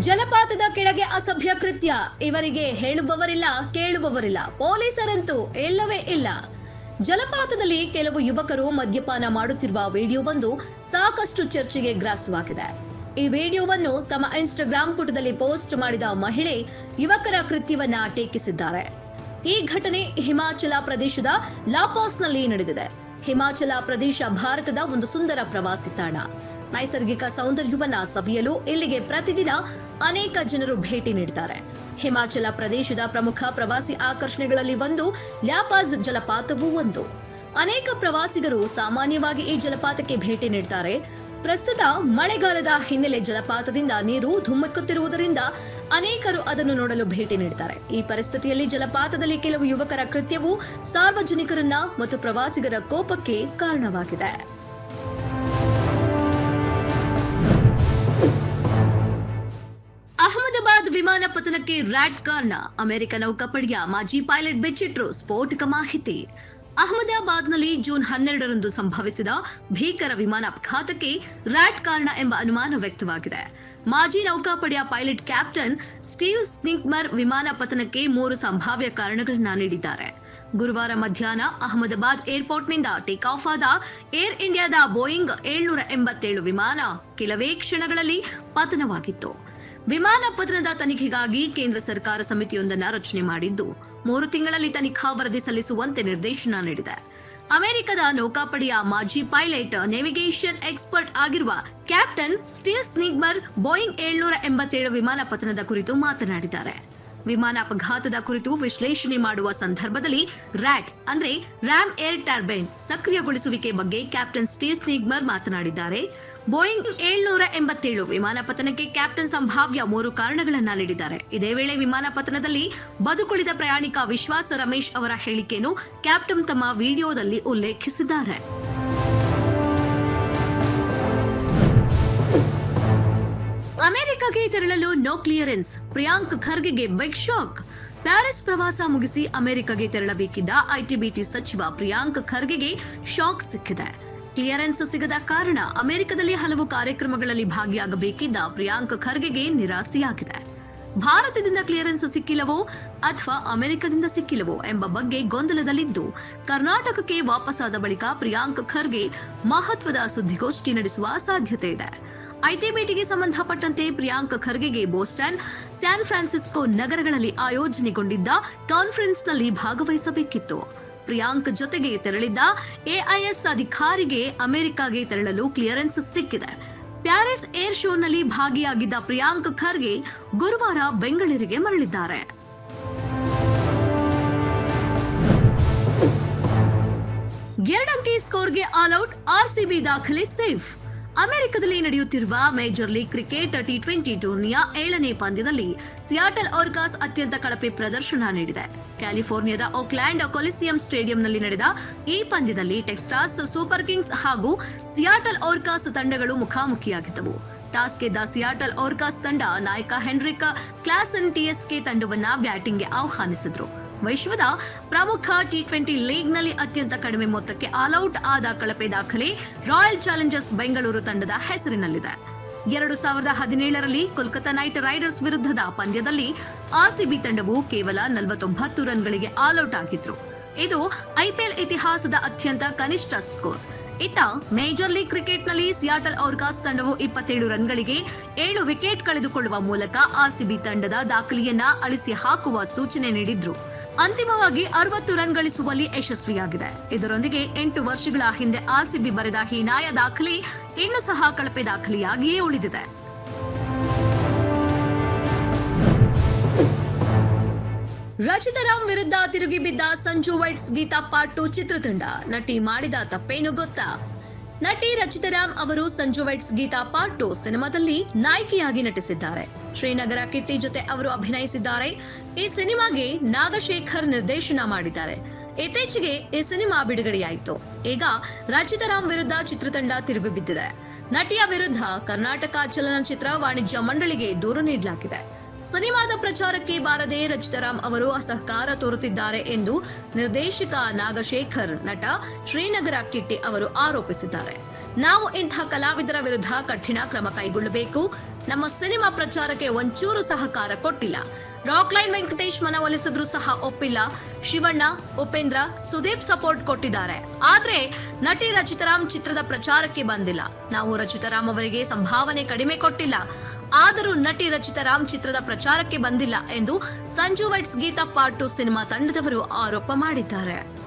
ಜಲಪಾತದ ಕೆಳಗೆ ಅಸಭ್ಯ ಕೃತ್ಯ. ಇವರಿಗೆ ಹೇಳುವವರಿಲ್ಲ, ಕೇಳುವವರಿಲ್ಲ. ಪೊಲೀಸರಂತೂ ಇಲ್ಲವೇ ಇಲ್ಲ. ಜಲಪಾತದಲ್ಲಿ ಕೆಲವು ಯುವಕರು ಮದ್ಯಪಾನ ಮಾಡುತ್ತಿರುವ ವಿಡಿಯೋವೊಂದು ಸಾಕಷ್ಟು ಚರ್ಚೆಗೆ ಗ್ರಾಸವಾಗಿದೆ. ಈ ವಿಡಿಯೋವನ್ನು ತಮ್ಮ ಇನ್ಸ್ಟಾಗ್ರಾಂ ಪುಟದಲ್ಲಿ ಪೋಸ್ಟ್ ಮಾಡಿದ ಮಹಿಳೆ ಯುವಕರ ಕೃತ್ಯವನ್ನ ಟೀಕಿಸಿದ್ದಾರೆ. ಈ ಘಟನೆ ಹಿಮಾಚಲ ಪ್ರದೇಶದ ಲಾಪಾಸ್ನಲ್ಲಿ ನಡೆದಿದೆ. ಹಿಮಾಚಲ ಪ್ರದೇಶ, ಭಾರತದ ಒಂದು ಸುಂದರ ಪ್ರವಾಸಿ ತಾಣ. ನೈಸರ್ಗಿಕ ಸೌಂದರ್ಯವನ್ನ ಸವಿಯಲು ಇಲ್ಲಿಗೆ ಪ್ರತಿದಿನ ಅನೇಕ ಜನರು ಭೇಟಿ ನೀಡುತ್ತಾರೆ ಹಿಮಾಚಲ ಪ್ರದೇಶದ ಪ್ರಮುಖ ಪ್ರವಾಸಿ ಆಕರ್ಷಣೆಗಳಲ್ಲಿ ಒಂದು ಲ್ಯಾಪಾಸ್ ಜಲಪಾತವೂ ಒಂದು. ಅನೇಕ ಪ್ರವಾಸಿಗರು ಸಾಮಾನ್ಯವಾಗಿ ಈ ಜಲಪಾತಕ್ಕೆ ಭೇಟಿ ನೀಡುತ್ತಾರೆ ಪ್ರಸ್ತುತ ಮಳೆಗಾಲದ ಹಿನ್ನೆಲೆ ಜಲಪಾತದಿಂದ ನೀರು ಧುಮ್ಮಕ್ಕುತ್ತಿರುವುದರಿಂದ ಅನೇಕರು ಅದನ್ನು ನೋಡಲು ಭೇಟಿ ನೀಡುತ್ತಾರೆ ಈ ಪರಿಸ್ಥಿತಿಯಲ್ಲಿ ಜಲಪಾತದಲ್ಲಿ ಕೆಲವು ಯುವಕರ ಕೃತ್ಯವು ಸಾರ್ವಜನಿಕರನ್ನ ಮತ್ತು ಪ್ರವಾಸಿಗರ ಕೋಪಕ್ಕೆ ಕಾರಣವಾಗಿದೆ. ವಿಮಾನ ಪತನಕ್ಕೆ ರ್ಯಾಟ್ ಕಾರಣ ಅಮೆರಿಕ ನೌಕಾಪಡೆಯ ಮಾಜಿ ಪೈಲಟ್ ಬೆಚ್ಚಿಟ್ರು ಸ್ಫೋಟಕ ಮಾಹಿತಿ. ಅಹಮದಾಬಾದ್ನಲ್ಲಿ ಜೂನ್ ಹನ್ನೆರಡರಂದು ಸಂಭವಿಸಿದ ಭೀಕರ ವಿಮಾನ ಅಪಘಾತಕ್ಕೆ ರ್ಯಾಟ್ ಕಾರಣ ಎಂಬ ಅನುಮಾನ ವ್ಯಕ್ತವಾಗಿದೆ. ಮಾಜಿ ನೌಕಾಪಡೆಯ ಪೈಲಟ್ ಕ್ಯಾಪ್ಟನ್ ಸ್ಟೀವ್ ಸ್ನಿಗ್ಮರ್ ವಿಮಾನ ಪತನಕ್ಕೆ ಮೂರು ಸಂಭಾವ್ಯ ಕಾರಣಗಳನ್ನು ನೀಡಿದ್ದಾರೆ. ಗುರುವಾರ ಮಧ್ಯಾಹ್ನ ಅಹಮದಾಬಾದ್ ಏರ್ಪೋರ್ಟ್ನಿಂದ ಟೇಕ್ ಆಫ್ ಆದ ಏರ್ ಇಂಡಿಯಾದ ಬೋಯಿಂಗ್ ಏಳ್ನೂರ ಎಂಬತ್ತೇಳು ವಿಮಾನ ಕೆಲವೇ ಕ್ಷಣಗಳಲ್ಲಿ ಪತನವಾಗಿತ್ತು. ವಿಮಾನ ಪತನದ ತನಿಖೆಗಾಗಿ ಕೇಂದ್ರ ಸರ್ಕಾರ ಸಮಿತಿಯೊಂದನ್ನು ರಚನೆ ಮಾಡಿದ್ದು. ಮೂರು ತಿಂಗಳಲ್ಲಿ ತನಿಖಾ ವರದಿ ಸಲ್ಲಿಸುವಂತೆ ನಿರ್ದೇಶನ ನೀಡಿದೆ. ಅಮೆರಿಕದ ನೌಕಾಪಡೆಯ ಮಾಜಿ ಪೈಲಟ್, ನೇವಿಗೇಷನ್ ಎಕ್ಸ್ಪರ್ಟ್ ಆಗಿರುವ ಕ್ಯಾಪ್ಟನ್ ಸ್ಟೀವ್ ಸ್ನಿಗ್ಮರ್, ಬೋಯಿಂಗ್ ಏಳ್ನೂರ ಎಂಬತ್ತೇಳು ವಿಮಾನ ಪತನದ ಕುರಿತು ಮಾತನಾಡಿದ್ದಾರೆ. ವಿಮಾನ ಅಪಘಾತದ ಕುರಿತು ವಿಶ್ಲೇಷಣೆ ಮಾಡುವ ಸಂದರ್ಭದಲ್ಲಿ ರ್ಯಾಟ್, ಅಂದ್ರೆ ರ್ಯಾಮ್ ಏರ್ ಟರ್ಬೈನ್ ಸಕ್ರಿಯಗೊಳಿಸುವಿಕೆ ಬಗ್ಗೆ ಕ್ಯಾಪ್ಟನ್ ಸ್ಟೀವ್ ಸ್ನಿಗ್ಮರ್ ಮಾತನಾಡಿದ್ದಾರೆ. ಬೋಯಿಂಗ್ ಏಳ್ನೂರ ಎಂಬತ್ತೇಳು ವಿಮಾನ ಪತನಕ್ಕೆ ಕ್ಯಾಪ್ಟನ್ ಸಂಭಾವ್ಯ ಮೂರು ಕಾರಣಗಳನ್ನ ನೀಡಿದ್ದಾರೆ. ಇದೇ ವೇಳೆ ವಿಮಾನ ಪತನದಲ್ಲಿ ಬದುಕುಳಿದ ಪ್ರಯಾಣಿಕ ವಿಶ್ವಾಸ ರಮೇಶ್ ಅವರ ಹೇಳಿಕೆಯನ್ನು ಕ್ಯಾಪ್ಟನ್ ತಮ್ಮ ವಿಡಿಯೋದಲ್ಲಿ ಉಲ್ಲೇಖಿಸಿದ್ದಾರೆ. ಅಮೆರಿಕಗೆ ತೆರಳಲು ನೋ ಕ್ಲಿಯರೆನ್ಸ್ ಪ್ರಿಯಾಂಕ್ ಖರ್ಗೆಗೆ ಬಿಗ್ ಶಾಕ್ ಪ್ಯಾರಿಸ್ ಪ್ರವಾಸ ಮುಗಿಸಿ ಅಮೆರಿಕಗೆ ತೆರಳಬೇಕಿದ್ದ ಐಟಿಬಿಟಿ ಸಚಿವ ಪ್ರಿಯಾಂಕ್ ಖರ್ಗೆಗೆ ಶಾಕ್ ಸಿಕ್ಕಿದೆ. ಕ್ಲಿಯರೆನ್ಸ್ ಸಿಗದ ಕಾರಣ ಅಮೆರಿಕದಲ್ಲಿ ಹಲವು ಕಾರ್ಯಕ್ರಮಗಳಲ್ಲಿ ಭಾಗಿಯಾಗಬೇಕಿದ್ದ ಪ್ರಿಯಾಂಕ್ ಖರ್ಗೆಗೆ ನಿರಾಸೆಯಾಗಿದೆ. ಭಾರತದಿಂದ ಕ್ಲಿಯರೆನ್ಸ್ ಸಿಕ್ಕಿಲ್ಲವೋ ಅಥವಾ ಅಮೆರಿಕದಿಂದ ಸಿಕ್ಕಿಲ್ಲವೋ ಎಂಬ ಬಗ್ಗೆ ಗೊಂದಲದಲ್ಲಿದ್ದು, ಕರ್ನಾಟಕಕ್ಕೆ ವಾಪಸಾದ ಬಳಿಕ ಪ್ರಿಯಾಂಕ್ ಖರ್ಗೆ ಮಹತ್ವದ ಸುದ್ದಿಗೋಷ್ಠಿ ನಡೆಸುವ ಸಾಧ್ಯತೆ ಇದೆ. ಐಟಿಬಿಟಿಗೆ ಸಂಬಂಧಪಟ್ಟಂತೆ ಪ್ರಿಯಾಂಕ್ ಖರ್ಗೆಗೆ ಬೋಸ್ಟನ್, ಸ್ಯಾನ್ ಫ್ರಾನ್ಸಿಸ್ಕೋ ನಗರಗಳಲ್ಲಿ ಆಯೋಜನೆಗೊಂಡಿದ್ದ ಕಾನ್ಫರೆನ್ಸ್ನಲ್ಲಿ ಭಾಗವಹಿಸಬೇಕಿತ್ತು. ಪ್ರಿಯಾಂಕ್ ಜೊತೆಗೆ ತೆರಳಿದ್ದ ಎಐಎಸ್ ಅಧಿಕಾರಿಗೆ ಅಮೆರಿಕಾಗೆ ತೆರಳಲು ಕ್ಲಿಯರೆನ್ಸ್ ಸಿಕ್ಕಿದೆ. ಪ್ಯಾರಿಸ್ ಏರ್ ಶೋನಲ್ಲಿ ಭಾಗಿಯಾಗಿದ್ದ ಪ್ರಿಯಾಂಕ್ ಖರ್ಗೆ ಗುರುವಾರ ಬೆಂಗಳೂರಿಗೆ ಮರಳಿದ್ದಾರೆ. ಎರಡಂಕಿ ಸ್ಕೋರ್ಗೆ ಆಲ್ಔಟ್ ಆರ್ಸಿಬಿ ದಾಖಲೆ ಸೇಫ್. ಅಮೆರಿಕದಲ್ಲಿ ನಡೆಯುತ್ತಿರುವ major league cricket T twenty ಟೂರ್ನಿಯ ಏಳನೇ ಪಂದ್ಯದಲ್ಲಿ ಸಿಯಾಟಲ್ ಓರ್ಕಾಸ್ ಅತ್ಯಂತ ಕಳಪೆ ಪ್ರದರ್ಶನ ನೀಡಿದೆ. ಕ್ಯಾಲಿಫೋರ್ನಿಯಾದ ಓಕ್ಲ್ಯಾಂಡ್ ಕೊಲಿಸಿಯಂ ಸ್ಟೇಡಿಯಂನಲ್ಲಿ ನಡೆದ ಈ ಪಂದ್ಯದಲ್ಲಿ ಟೆಕ್ಸಾಸ್ ಸೂಪರ್ ಕಿಂಗ್ಸ್ ಹಾಗೂ ಸಿಯಾಟಲ್ ಓರ್ಕಾಸ್ ತಂಡಗಳು ಮುಖಾಮುಖಿಯಾಗಿದ್ದವು. ಟಾಸ್ ಗೆದ್ದ ಸಿಯಾಟಲ್ ಓರ್ಕಾಸ್ ತಂಡ ನಾಯಕ ಹೆನ್ರಿಕ್ ಕ್ಲಾಸನ್ ಟಿಎಸ್ಕೆ ತಂಡವನ್ನ ಬ್ಯಾಟಿಂಗ್ಗೆ ಆಹ್ವಾನಿಸಿದ್ರು. ವಿಶ್ವದ ಪ್ರಮುಖ ಟಿ ಟ್ವೆಂಟಿ ಲೀಗ್ನಲ್ಲಿ ಅತ್ಯಂತ ಕಡಿಮೆ ಮೊತ್ತಕ್ಕೆ ಆಲ್ಔಟ್ ಆದ ಕಳಪೆ ದಾಖಲೆ ರಾಯಲ್ ಚಾಲೆಂಜರ್ಸ್ ಬೆಂಗಳೂರು ತಂಡದ ಹೆಸರಿನಲ್ಲಿದೆ. ಎರಡು ಸಾವಿರದ ಹದಿನೇಳರಲ್ಲಿ ಕೋಲ್ಕತಾ ನೈಟ್ ರೈಡರ್ಸ್ ವಿರುದ್ಧದ ಪಂದ್ಯದಲ್ಲಿ ಆರ್ಸಿಬಿ ತಂಡವು ಕೇವಲ ನಲವತ್ತೊಂಬತ್ತು ರನ್ಗಳಿಗೆ ಆಲ್ಔಟ್ ಆಗಿದ್ರು ಇದು ಐಪಿಎಲ್ ಇತಿಹಾಸದ ಅತ್ಯಂತ ಕನಿಷ್ಠ ಸ್ಕೋರ್. ಇತ್ತ ಮೇಜರ್ ಲೀಗ್ ಕ್ರಿಕೆಟ್ನಲ್ಲಿ ಸಿಯಾಟಲ್ ಔರ್ಕಾಸ್ ತಂಡವು ಇಪ್ಪತ್ತೇಳು ರನ್ಗಳಿಗೆ ಏಳು ವಿಕೆಟ್ ಕಳೆದುಕೊಳ್ಳುವ ಮೂಲಕ ಆರ್ಸಿಬಿ ತಂಡದ ದಾಖಲೆಯನ್ನ ಅಳಿಸಿ ಹಾಕುವ ಸೂಚನೆ ನೀಡಿದ್ರು. ಅಂತಿಮವಾಗಿ ಅರವತ್ತು ರನ್ ಗಳಿಸುವಲ್ಲಿ ಯಶಸ್ವಿಯಾಗಿದೆ. ಇದರೊಂದಿಗೆ ಎಂಟು ವರ್ಷಗಳ ಹಿಂದೆ ಆರ್ಸಿಬಿ ಬರೆದ ಹೀನಾಯ ದಾಖಲೆ ಇನ್ನು ಸಹ ಕಳಪೆ ದಾಖಲೆಯಾಗಿಯೇ ಉಳಿದಿದೆ. ರಚಿತಾರಾಮ್ ವಿರುದ್ಧ ತಿರುಗಿ ಬಿದ್ದ Sanju weds Geetha part two ಚಿತ್ರತಂಡ. ನಟಿ ಮಾಡಿದ ತಪ್ಪೇನು ಗೊತ್ತಾ? ನಟಿ ರಚಿತರಾಮ್ ಅವರು Sanju weds Geetha part two ಸಿನಿಮಾದಲ್ಲಿ ನಾಯಕಿಯಾಗಿ ನಟಿಸಿದ್ದಾರೆ. ಶ್ರೀನಗರ ಕಿಟ್ಟಿ ಜೊತೆ ಅವರು ಅಭಿನಯಿಸಿದ್ದಾರೆ. ಈ ಸಿನಿಮಾಗೆ ನಾಗಶೇಖರ್ ನಿರ್ದೇಶನ ಮಾಡಿದ್ದಾರೆ. ಇತ್ತೀಚೆಗೆ ಈ ಸಿನಿಮಾ ಬಿಡುಗಡೆಯಾಯಿತು. ಈಗ ರಚಿತರಾಮ್ ವಿರುದ್ಧ ಚಿತ್ರತಂಡ ತಿರುಗಿ ಬಿದ್ದಿದೆ. ನಟಿಯ ವಿರುದ್ಧ ಕರ್ನಾಟಕ ಚಲನಚಿತ್ರ ವಾಣಿಜ್ಯ ಮಂಡಳಿಗೆ ದೂರು ನೀಡಲಾಗಿದೆ. ಸಿನಿಮಾದ ಪ್ರಚಾರಕ್ಕೆ ಬಾರದೆ ರಚಿತಾರಾಮ್ ಅವರು ಅಸಹಕಾರ ತೋರುತ್ತಿದ್ದಾರೆ ಎಂದು ನಿರ್ದೇಶಕ ನಾಗಶೇಖರ್ ನಟ ಶ್ರೀನಗರ ಕಿಟ್ಟಿ ಅವರು ಆರೋಪಿಸಿದ್ದಾರೆ. ನಾವು ಇಂತಹ ಕಲಾವಿದರ ವಿರುದ್ಧ ಕಠಿಣ ಕ್ರಮ ಕೈಗೊಳ್ಳಬೇಕು. ನಮ್ಮ ಸಿನಿಮಾ ಪ್ರಚಾರಕ್ಕೆ ಒಂಚೂರು ಸಹಕಾರ ಕೊಟ್ಟಿಲ್ಲ. ರಾಕ್ ಲೈನ್ ವೆಂಕಟೇಶ್ ಮನವೊಲಿಸಿದ್ರು ಸಹ ಒಪ್ಪಿಲ್ಲ. ಶಿವಣ್ಣ, ಉಪೇಂದ್ರ, ಸುದೀಪ್ ಸಪೋರ್ಟ್ ಕೊಟ್ಟಿದ್ದಾರೆ. ಆದ್ರೆ ನಟಿ ರಚಿತಾರಾಮ್ ಚಿತ್ರದ ಪ್ರಚಾರಕ್ಕೆ ಬಂದಿಲ್ಲ. ನಾವು ರಚಿತಾರಾಮ್ ಅವರಿಗೆ ಸಂಭಾವನೆ ಕಡಿಮೆ ಕೊಟ್ಟಿಲ್ಲ. ಆದರೂ ನಟಿ ರಚಿತಾರಾಮ್ ಚಿತ್ರದ ಪ್ರಚಾರಕ್ಕೆ ಬಂದಿಲ್ಲ ಎಂದು Sanju weds Geetha part two cinema ತಂಡದವರು ಆರೋಪ ಮಾಡಿದ್ದಾರೆ.